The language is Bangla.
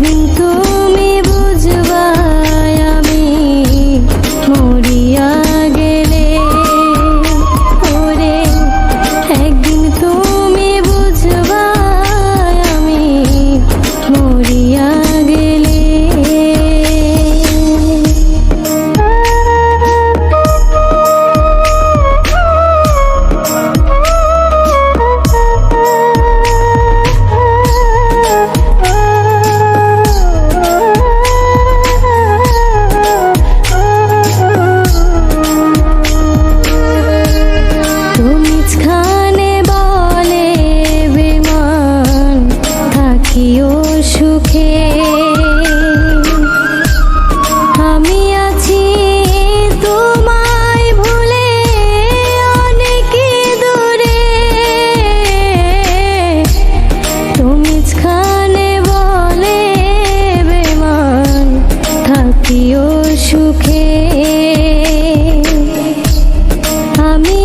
Mình সুখে আমি আছি তোমায় ভুলে অনেক দূরে। তুমি খানে বলে বেমান থাকিও সুখে। আমি